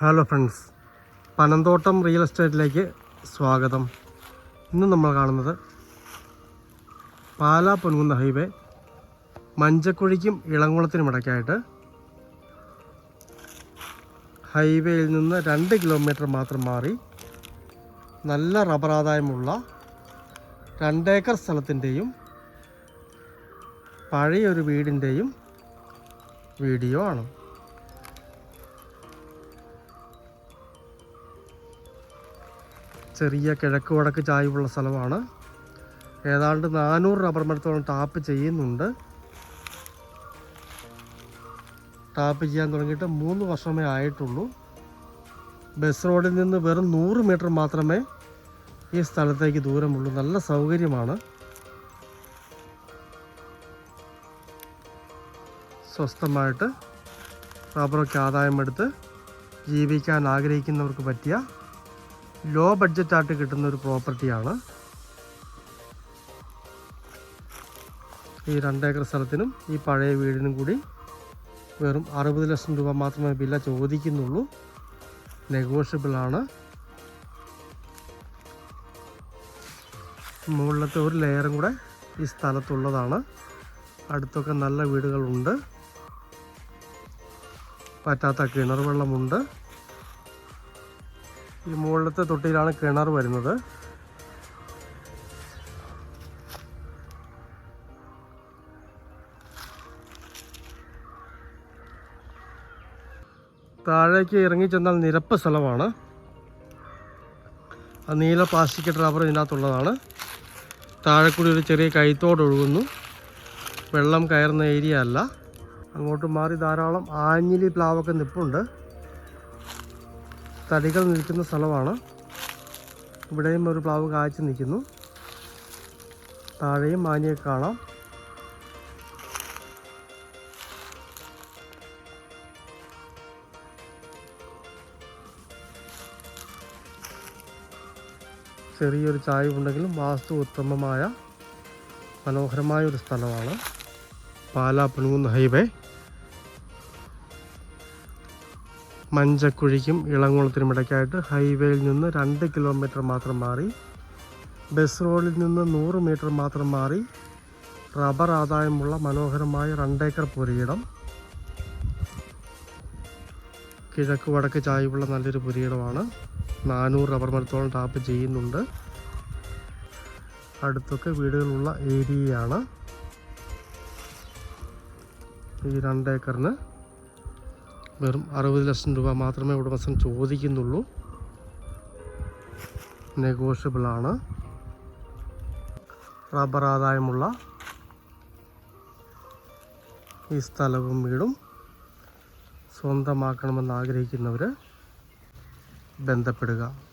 Hello friends Panamthottam real എസ്റ്റേറ്റിലേക്ക് സ്വാഗതം. ഇന്ന് നമ്മൾ കാണുന്നത് പാലാ പൊൻകുന്ന ഹൈവേ മഞ്ചക്കുഴിക്കും ഇളംകുളത്തിനും ഇടയ്ക്കായിട്ട് ഹൈവേയിൽ നിന്ന് രണ്ട് കിലോമീറ്റർ മാത്രം മാറി നല്ല റബ്ബർ ആദായമുള്ള രണ്ടേക്കർ സ്ഥലത്തിന്റെയും പഴയൊരു വീടിന്റെയും വീഡിയോ ആണ്. ചെറിയ കിഴക്ക് വടക്ക് ചായ്വുള്ള സ്ഥലമാണ്. ഏതാണ്ട് നാനൂറ് റബ്ബർ മരത്തോളം ടാപ്പ് ചെയ്യുന്നുണ്ട്. ടാപ്പ് ചെയ്യാൻ തുടങ്ങിയിട്ട് മൂന്ന് വർഷമേ ആയിട്ടുള്ളൂ. ബസ് റോഡിൽ നിന്ന് വെറും നൂറ് മീറ്റർ മാത്രമേ ഈ സ്ഥലത്തേക്ക് ദൂരമുള്ളൂ. നല്ല സൗകര്യമാണ്. സ്വസ്ഥമായിട്ട് റബ്ബറൊക്കെ ആദായമെടുത്ത് ജീവിക്കാൻ ആഗ്രഹിക്കുന്നവർക്ക് പറ്റിയ ലോ ബഡ്ജറ്റായിട്ട് കിട്ടുന്ന ഒരു പ്രോപ്പർട്ടിയാണ് ഈ രണ്ടേക്കർ സ്ഥലത്തിനും ഈ പഴയ വീടിനും കൂടി വെറും അറുപത് ലക്ഷം രൂപ മാത്രമേ വില ചോദിക്കുന്നുള്ളൂ. നെഗോഷ്യബിൾ ആണ്. മുകളിലത്തെ ഒരു ലെയറും കൂടെ ഈ സ്ഥലത്തുള്ളതാണ്. അടുത്തൊക്കെ നല്ല വീടുകളുണ്ട്. പറ്റാത്ത കിണർ വെള്ളമുണ്ട്. ഈ മുകളിലത്തെ തൊട്ടിയിലാണ് കിണർ വരുന്നത്. താഴേക്ക് ഇറങ്ങി ചെന്നാൽ നിരപ്പ് സ്ഥലമാണ്. ആ നീല പ്ലാസ്റ്റിക് റബ്ബർ ഇതിനകത്തുള്ളതാണ്. താഴെ കൂടി ഒരു ചെറിയ കൈത്തോട് ഒഴുകുന്നു. വെള്ളം കയറുന്ന ഏരിയ അല്ല. അങ്ങോട്ട് മാറി ധാരാളം ആഞ്ഞിലി പ്ലാവൊക്കെ നിപ്പുണ്ട്. തടികൾ നിൽക്കുന്ന സ്ഥലമാണ്. ഇവിടെയും ഒരു പ്ലാവ് കാഴ്ച നിൽക്കുന്നു. താഴെയും മാനിയൊക്കെ കാണാം. ചെറിയൊരു ചായവുണ്ടെങ്കിലും വാസ്തു ഉത്തമമായ മനോഹരമായ ഒരു സ്ഥലമാണ്. പാലാ പുണുകുന്ന ഹൈവേ. മഞ്ചക്കുഴിക്കും ഇളങ്കുളത്തിനും ഇടയ്ക്കായിട്ട് ഹൈവേയിൽ നിന്ന് രണ്ട് കിലോമീറ്റർ മാത്രം മാറി. ബസ് റോഡിൽ നിന്ന് നൂറ് മീറ്റർ മാത്രം മാറി. റബ്ബർ ആദായമുള്ള മനോഹരമായ രണ്ടേക്കർ പുരയിടം. കിഴക്ക് വടക്ക് ചായ്വുള്ള നല്ലൊരു പുരയിടമാണ്. നാനൂറ് റബ്ബർ മരത്തോളം ടാപ്പ് ചെയ്യുന്നുണ്ട്. അടുത്തൊക്കെ വീടുകളുള്ള ഏരിയയാണ്. ഈ രണ്ടേക്കറിന് വെറും അറുപത് ലക്ഷം രൂപ മാത്രമേ ഉടമസ്ഥൻ ചോദിക്കുന്നുള്ളൂ. നെഗോഷ്യബിൾ ആണ്. റബ്ബർ ആദായമുള്ള ഈ സ്ഥലവും വീടും സ്വന്തമാക്കണമെന്ന് ആഗ്രഹിക്കുന്നവർ ബന്ധപ്പെടുക.